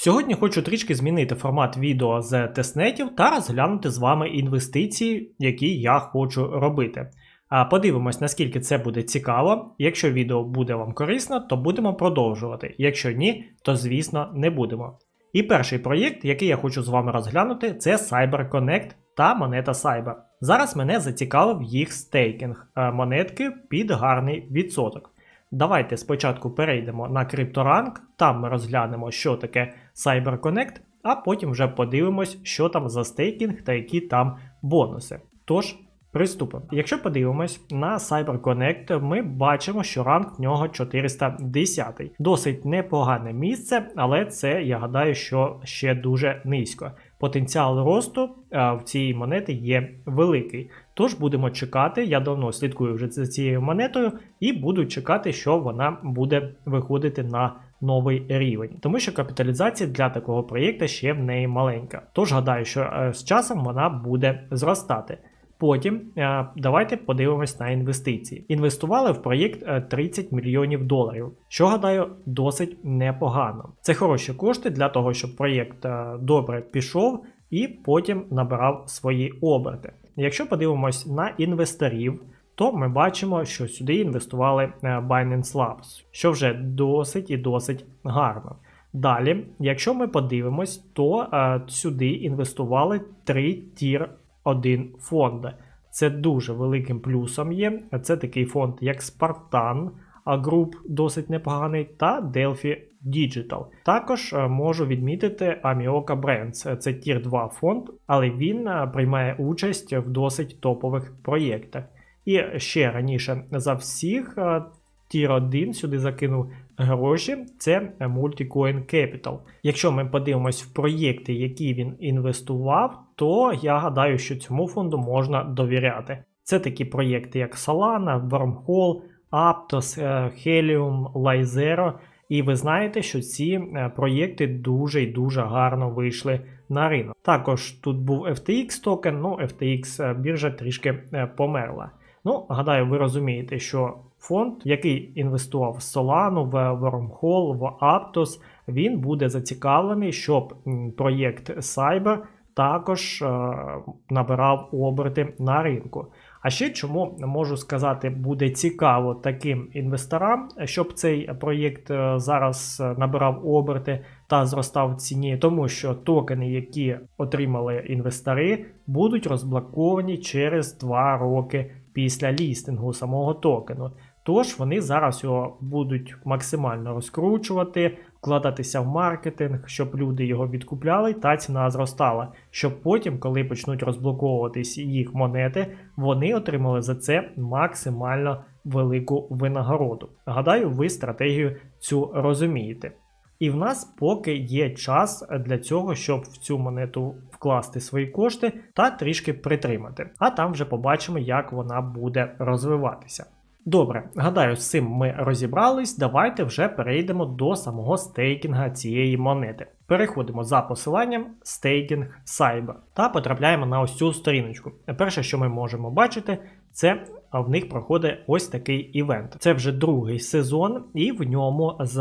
Сьогодні хочу трішки змінити формат відео з тестнетів та розглянути з вами інвестиції, які я хочу робити. Подивимось, наскільки це буде цікаво. Якщо відео буде вам корисно, то будемо продовжувати. Якщо ні, то звісно не будемо. І перший проєкт, який я хочу з вами розглянути, це CyberConnect та монета Cyber. Зараз мене зацікавив їх стейкінг монетки під гарний відсоток. Давайте спочатку перейдемо на CryptoRank, там ми розглянемо, що таке CyberConnect, а потім вже подивимось, що там за стейкінг та які там бонуси. Тож, приступимо. Якщо подивимось на CyberConnect, ми бачимо, що ранг в нього 410. Досить непогане місце, але це я гадаю, що ще дуже низько. Потенціал росту в цій монети є великий. Тож будемо чекати. Я давно слідкую вже за цією монетою і буду чекати, що вона буде виходити на новий рівень. Тому що капіталізація для такого проєкту ще в неї маленька. Тож гадаю, що е, з часом вона буде зростати. Потім е, давайте подивимось на інвестиції. Інвестували в проєкт е, 30 мільйонів доларів, що гадаю досить непогано. Це хороші кошти для того, щоб проєкт е, добре пішов і потім набирав свої оберти. Якщо подивимось на інвесторів, то ми бачимо, що сюди інвестували е, Binance Labs, що вже досить і досить гарно. Далі, якщо ми подивимось, то е, сюди інвестували три тір 1 фонди. Це дуже великим плюсом є. Це такий фонд, як Spartan Group, досить непоганий, та Delphi Digital. Також е, можу відмітити Amioka Brands. Це тір 2 фонд, але він е, приймає участь в досить топових проєктах. І ще раніше за всіх е, тір 1 сюди закинув гроші. Це Multicoin Capital. Якщо ми подивимось в проєкти, які він інвестував, то я гадаю, що цьому фонду можна довіряти. Це такі проєкти, як Solana, Wormhole, Aptos, е, Helium, Lyzero. І ви знаєте, що ці е, проєкти дуже і дуже гарно вийшли на ринок. Також тут був FTX токен, ну FTX е, біржа трішки померла. Ну, гадаю, ви розумієте, що фонд, який інвестував в Solana, в Wormhole, в Aptos, він буде зацікавлений, щоб проєкт Cyber також набирав оберти на ринку. А ще чому можу сказати, буде цікаво таким інвесторам, щоб цей проєкт зараз набирав оберти та зростав в ціні, тому що токени, які отримали інвестори, будуть розблоковані через 2 роки після лістингу самого токену. Тож вони зараз його будуть максимально розкручувати, вкладатися в маркетинг, щоб люди його відкупляли та ціна зростала. Щоб потім, коли почнуть розблоковуватись їх монети, вони отримали за це максимально велику винагороду. Гадаю, ви стратегію цю розумієте. І в нас поки є час для цього, щоб в цю монету вкласти свої кошти та трішки притримати. А там вже побачимо, як вона буде розвиватися. Добре, гадаю, з цим ми розібрались. Давайте вже перейдемо до самого стейкінга цієї монети. Переходимо за посиланням стейкінг Cyber та потрапляємо на ось цю сторіночку. Перше, що ми можемо бачити, це в них проходить ось такий івент. Це вже другий сезон, і в ньому з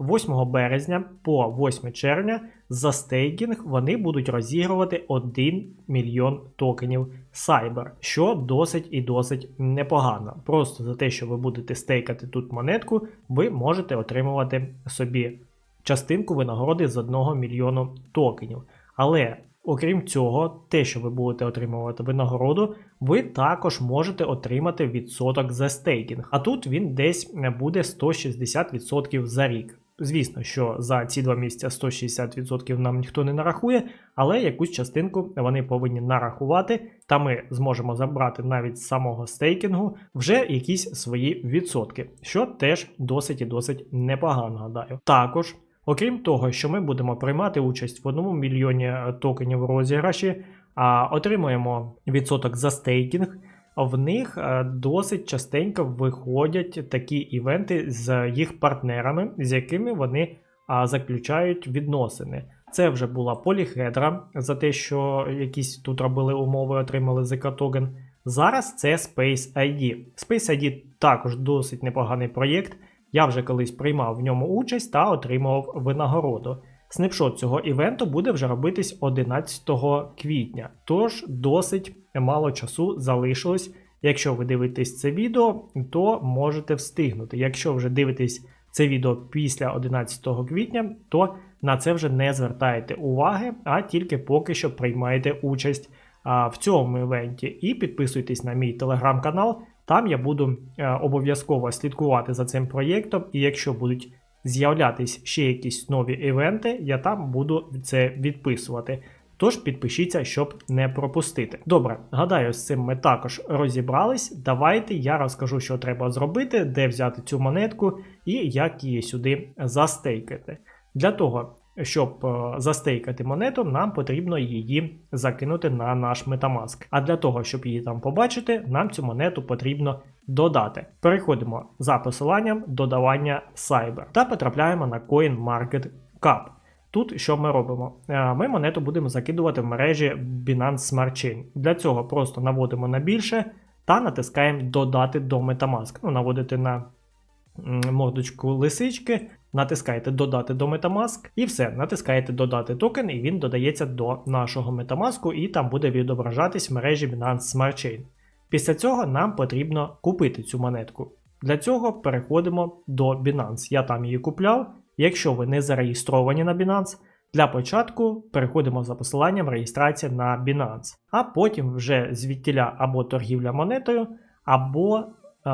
8 березня по 8 червня за стейкінг вони будуть розігрувати 1 мільйон токенів Cyber, що досить і досить непогано. Просто за те, що ви будете стейкати тут монетку, ви можете отримувати собі частинку винагороди з 1 мільйону токенів. Але Окрім цього, те, що ви будете отримувати винагороду, ви також можете отримати відсоток за стейкінг. А тут він десь буде 160% за рік. Звісно, що за ці два місяця 160% нам ніхто не нарахує, але якусь частинку вони повинні нарахувати, та ми зможемо забрати навіть з самого стейкінгу вже якісь свої відсотки, що теж досить і досить непогано гадаю. Також, окрім того, що ми будемо приймати участь в одному мільйоні е, токенів розіграші, а отримуємо відсоток за стейкінг. В них е, досить частенько виходять такі івенти з їх партнерами, з якими вони заключають відносини. Це вже була поліхедра за те, що якісь тут робили умови, отримали ZK токен. Зараз це Space ID. Space ID також досить непоганий проєкт. Я вже колись приймав в ньому участь та отримував винагороду. Снапшот цього івенту буде вже робитись 11 квітня, тож досить мало часу залишилось. Якщо ви дивитесь це відео, то можете встигнути. Якщо вже дивитесь це відео після 11 квітня, то на це вже не звертаєте уваги, а тільки поки що приймаєте участь а, в цьому івенті. І підписуйтесь на мій телеграм-канал. Там я буду е, обов'язково слідкувати за цим проєктом, і якщо будуть з'являтись ще якісь нові івенти, я там буду це відписувати. Тож підпишіться, щоб не пропустити. Добре, гадаю, з цим ми також розібрались. Давайте я розкажу, що треба зробити, де взяти цю монетку і як її сюди застейкати. Для того, щоб е, застейкати монету, нам потрібно її закинути на наш Metamask. А для того, щоб її там побачити, нам цю монету потрібно додати. Переходимо за посиланням додавання Cyber та потрапляємо на CoinMarketCap. Тут що ми робимо? Е, Ми монету будемо закидувати в мережі Binance Smart Chain. Для цього просто наводимо на більше та натискаємо Додати до Metamask. Ну, наводите на мордочку лисички, натискаєте Додати до Metamask і все, натискаєте Додати токен, і він додається до нашого Metamask, і там буде відображатись в мережі Binance Smart Chain. Після цього нам потрібно купити цю монетку. Для цього переходимо до Binance. Я там її купляв. Якщо ви не зареєстровані на Binance, для початку переходимо за посиланням реєстрація на Binance, а потім вже звідтіля або торгівля монетою, або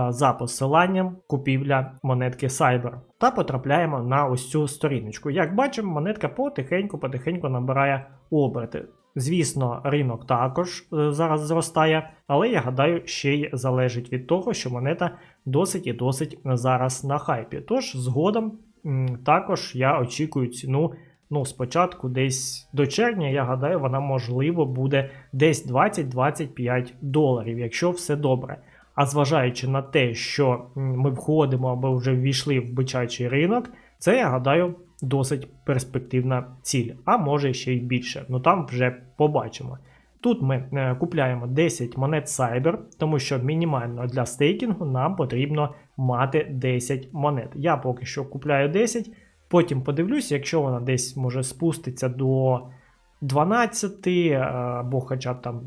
за посиланням купівля монетки Cyber. Та потрапляємо на ось цю сторіночку. Як бачимо, монетка потихеньку-потихеньку набирає оберти. Звісно, ринок також е, зараз зростає, але я гадаю, ще й залежить від того, що монета досить і досить зараз на хайпі. Тож згодом також я очікую ціну. Ну, спочатку десь до червня, я гадаю, вона можливо буде десь 20-25 доларів, якщо все добре. А зважаючи на те, що ми входимо або вже ввійшли в бичачий ринок, це я гадаю досить перспективна ціль, а може ще й більше. Ну там вже побачимо. Тут ми е, купляємо 10 монет Cyber, тому що мінімально для стейкінгу нам потрібно мати 10 монет. Я поки що купляю 10, потім подивлюся, якщо вона десь може спуститься до 12 е, або хоча б там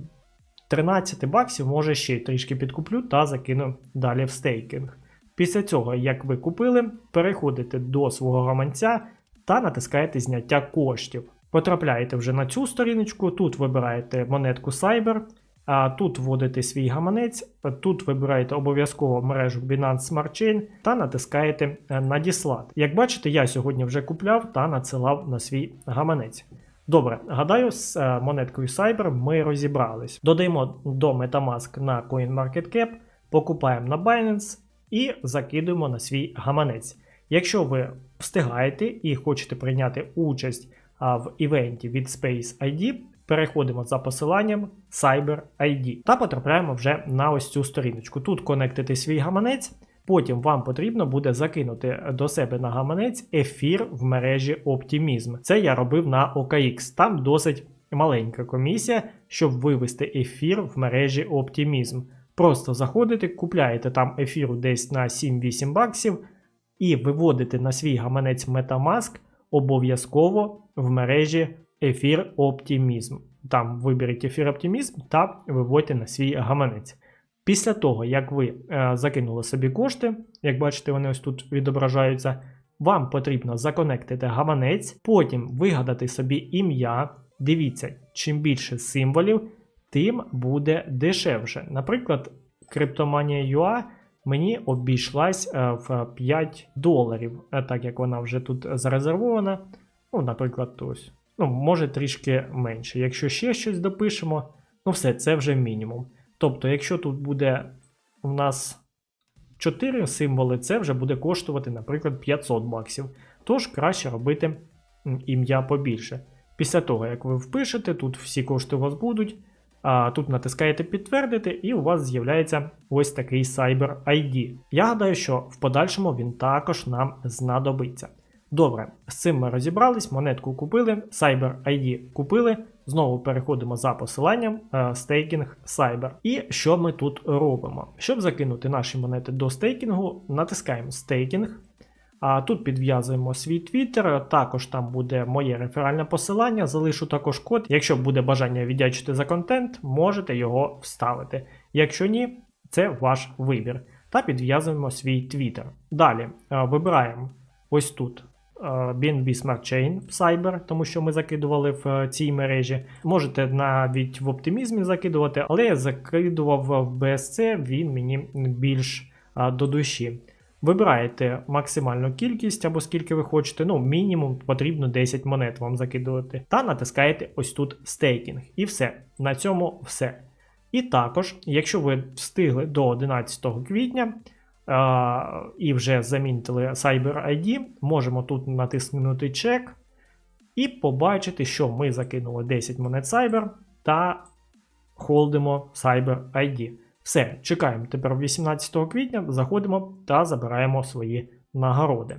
13 баксів, може ще й трішки підкуплю та закину далі в стейкінг. Після цього, як ви купили, переходите до свого гаманця та натискаєте зняття коштів. Потрапляєте вже на цю сторіночку, тут вибираєте монетку Cyber, а тут вводите свій гаманець, тут вибираєте обов'язково мережу Binance Smart Chain та натискаєте е, надіслати. Як бачите, я сьогодні вже купляв та надсилав на свій гаманець. Добре, гадаю, з е, монеткою Cyber ми розібрались. Додаємо до Metamask на CoinMarketCap, покупаємо на Binance і закидуємо на свій гаманець. Якщо ви встигаєте і хочете прийняти участь в івенті від Space ID, переходимо за посиланням Cyber ID та потрапляємо вже на ось цю сторіночку. Тут конектити свій гаманець. Потім вам потрібно буде закинути до себе на гаманець ефір в мережі Optimism. Це я робив на OKX. Там досить маленька комісія, щоб вивести ефір в мережі Optimism. Просто заходите, купляєте там ефіру десь на 7-8 баксів і виводите на свій гаманець Metamask обов'язково в мережі ефір Optimism. Там виберіть ефір Optimism та виводьте на свій гаманець. Після того, як ви е, закинули собі кошти, як бачите, вони ось тут відображаються, вам потрібно законектити гаманець, потім вигадати собі ім'я. Дивіться, чим більше символів, тим буде дешевше. Наприклад, Cryptomania.ua мені обійшлась е, в 5 доларів, е, так як вона вже тут зарезервована. Ну, наприклад, ось. Ну, може трішки менше. Якщо ще щось допишемо, ну все, це вже мінімум. Тобто, якщо тут буде у нас 4 символи, це вже буде коштувати, наприклад, 500 баксів. Тож краще робити ім'я побільше. Після того, як ви впишете, тут всі кошти у вас будуть. А тут натискаєте підтвердити, і у вас з'являється ось такий Cyber ID. Я гадаю, що в подальшому він також нам знадобиться. Добре, з цим ми розібрались, монетку купили, Cyber ID купили. Знову переходимо за посиланням е, стейкінг Cyber. І що ми тут робимо? Щоб закинути наші монети до стейкінгу, натискаємо стейкінг. А тут підв'язуємо свій Twitter, також там буде моє реферальне посилання, залишу також код. Якщо буде бажання віддячити за контент, можете його вставити. Якщо ні, це ваш вибір. Та підв'язуємо свій Twitter. Далі е, вибираємо ось тут BNB Smart Chain в Cyber, тому що ми закидували в е, цій мережі. Можете навіть в оптимізмі закидувати, але я закидував в BSC, він мені більш е, до душі. Вибираєте максимальну кількість або скільки ви хочете, ну мінімум потрібно 10 монет вам закидувати. Та натискаєте ось тут стейкінг. І все. На цьому все. І також, якщо ви встигли до 11 квітня і вже замінили Cyber ID, можемо тут натиснути чек і побачити, що ми закинули 10 монет Cyber та холдимо Cyber ID. Все, чекаємо тепер 18 квітня, заходимо та забираємо свої нагороди.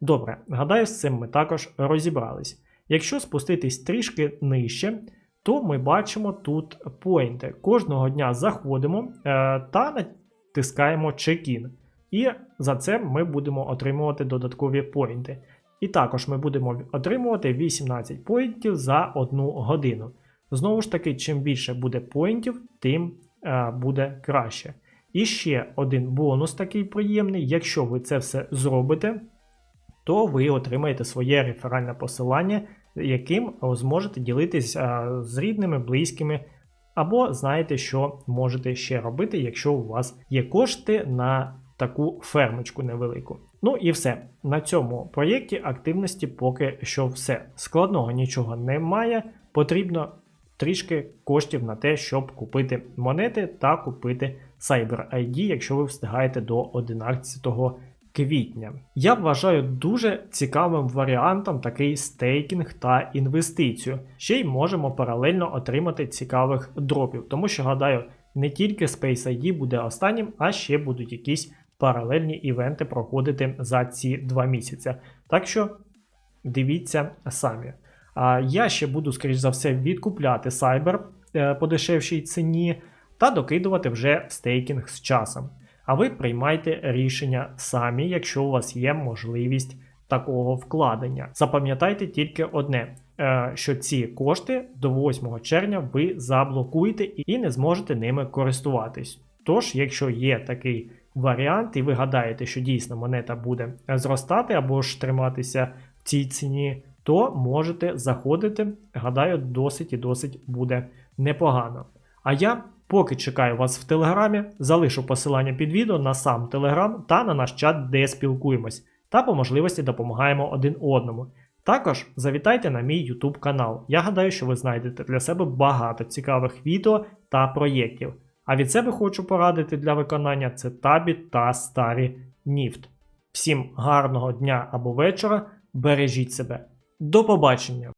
Добре, гадаю, з цим ми також розібрались. Якщо спуститись трішки нижче, то ми бачимо тут поінти. Кожного дня заходимо е, та натискаємо check-in. І за це ми будемо отримувати додаткові поінти. І також ми будемо отримувати 18 поінтів за одну годину. Знову ж таки, чим більше буде поінтів, тим е, буде краще. І ще один бонус такий приємний. Якщо ви це все зробите, то ви отримаєте своє реферальне посилання, яким зможете ділитись е, з рідними, близькими, або знаєте, що можете ще робити, якщо у вас є кошти на таку фермочку невелику. Ну і все. На цьому проєкті активності поки що все. Складного нічого немає. Потрібно трішки коштів на те, щоб купити монети та купити Cyber ID, якщо ви встигаєте до 11 квітня. Я вважаю дуже цікавим варіантом такий стейкінг та інвестицію. Ще й можемо паралельно отримати цікавих дропів, тому що гадаю, не тільки Space ID буде останнім, а ще будуть якісь паралельні івенти проходити за ці два місяці. Так що дивіться самі. А я ще буду, скоріш за все, відкупляти Cyber е, по дешевшій ціні та докидувати вже стейкінг з часом. А ви приймайте рішення самі, якщо у вас є можливість такого вкладення. Запам'ятайте тільки одне. е, Що ці кошти до 8 червня ви заблокуєте і не зможете ними користуватись. Тож, якщо є такий варіант, і ви гадаєте, що дійсно монета буде зростати або ж триматися в цій ціні, то можете заходити. Гадаю, досить і досить буде непогано. А я поки чекаю вас в Телеграмі, залишу посилання під відео на сам Телеграм та на наш чат, де спілкуємось, та по можливості допомагаємо один одному. Також завітайте на мій YouTube канал. Я гадаю, що ви знайдете для себе багато цікавих відео та проєктів. А від себе хочу порадити для виконання це табі та старі Ніфт. Всім гарного дня або вечора, бережіть себе. До побачення!